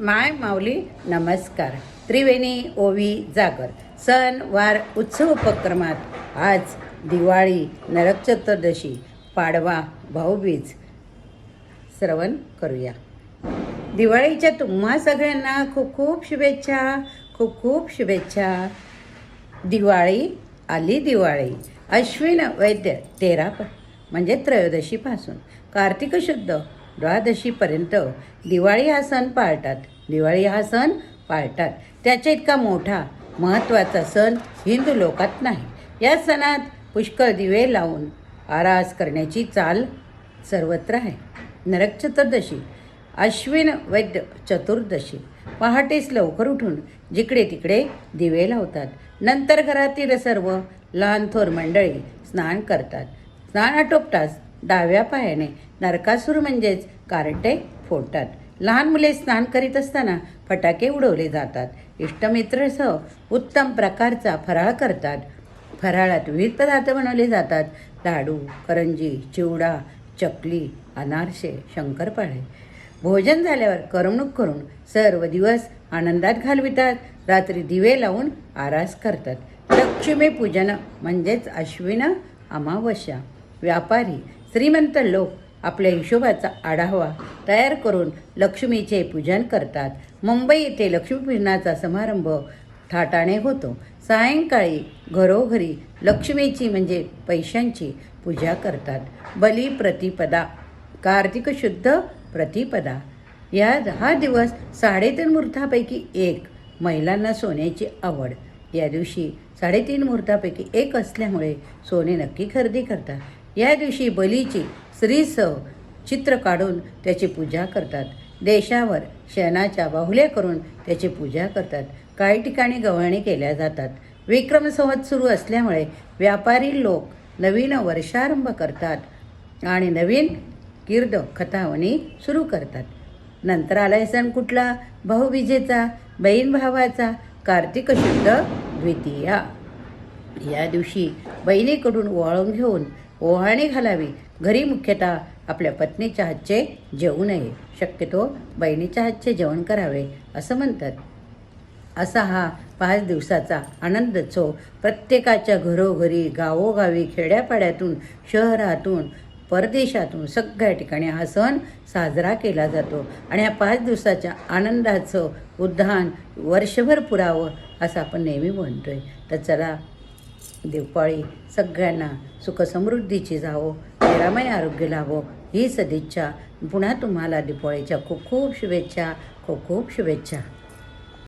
माय माऊली नमस्कार. त्रिवेणी ओवी जागर सण वार उत्सव उपक्रमात आज दिवाळी नरक चतुर्दशी पाडवा भाऊबीज श्रवण करूया. दिवाळीच्या तुम्हा सगळ्यांना खूप खूप शुभेच्छा खूप खूप शुभेच्छा. दिवाळी आली दिवाळी. अश्विन वैद्य तेरा म्हणजे त्रयोदशीपासून. कार्तिक शुद्ध द्वादशीपर्यंत दिवाळी हा सण पाळतात. दिवाळी हा सण पाळतात. त्याच्या इतका मोठा महत्त्वाचा सण हिंदू लोकात नाही. या सणात पुष्कळ दिवे लावून आरास करण्याची चाल सर्वत्र आहे. नरक चतुर्दशी अश्विन वैद्य चतुर्दशी पहाटेस लवकर उठून जिकडे तिकडे दिवे लावतात. नंतर घरातील सर्व लहान थोर मंडळी स्नान करतात. स्नान आटोपताच डाव्या पायाने नरकासूर म्हणजेच कारटे फोडतात. लहान मुले स्नान करीत असताना फटाके उडवले जातात. इष्टमित्रसह उत्तम प्रकारचा फराळ करतात. फराळात विविध पदार्थ बनवले जातात. लाडू करंजी चिवडा चकली अनारसे शंकरपाळे. भोजन झाल्यावर करमणूक करून सर्व दिवस आनंदात घालवितात. रात्री दिवे लावून आरास करतात. लक्ष्मी पूजन म्हणजेच अश्विन अमावस्या. व्यापारी श्रीमंत लोक आपल्या हिशोबाचा आढावा तयार करून लक्ष्मीचे पूजन करतात. मुंबई येथे लक्ष्मीपूजनाचा समारंभ थाटाने होतो. सायंकाळी घरोघरी लक्ष्मीची म्हणजे पैशांची पूजा करतात. बली प्रतिपदा कार्तिक शुद्ध प्रतिपदा. या हा दिवस साडेतीन मुहूर्तापैकी एक महिलांना सोन्याची आवड. या दिवशी साडेतीन मुहूर्तापैकी एक असल्यामुळे सोने नक्की खरेदी करतात. या दिवशी बलीची स्त्रीसह चित्र काढून त्याची पूजा करतात. देशावर शेणाच्या बाहुल्या करून त्याची पूजा करतात. काही ठिकाणी गव्हाणी केल्या जातात. विक्रम संवत सुरू असल्यामुळे व्यापारी लोक नवीन वर्षारंभ करतात आणि नवीन कीर्द खतावणी सुरू करतात. नंतर आलाय सण कुठला? भाऊबीजेचा बहीण भावाचा कार्तिक शुद्ध द्वितीया. या दिवशी बहिणीकडून ओवाळून घेऊन ओहाणी घालावी. घरी मुख्यतः आपल्या पत्नीच्या हातचे जेवू नये. शक्यतो बहिणीच्या हातचे जेवण करावे असं म्हणतात. असा हा पाच दिवसाचा आनंदोत्सव प्रत्येकाच्या घरोघरी गावोगावी खेड्यापाड्यातून शहरातून परदेशातून सगळ्या ठिकाणी हा सण साजरा केला जातो. आणि ह्या पाच दिवसाच्या आनंदाचं उद्धान वर्षभर पुरावं असं आपण नेहमी म्हणतोय. तर चला दिवाळी सगळ्यांना सुखसमृद्धीची जावो निरामय आरोग्य लाभो ही सदिच्छा. पुन्हा तुम्हाला दिपाळीच्या खूप खूप शुभेच्छा खूप खूप शुभेच्छा.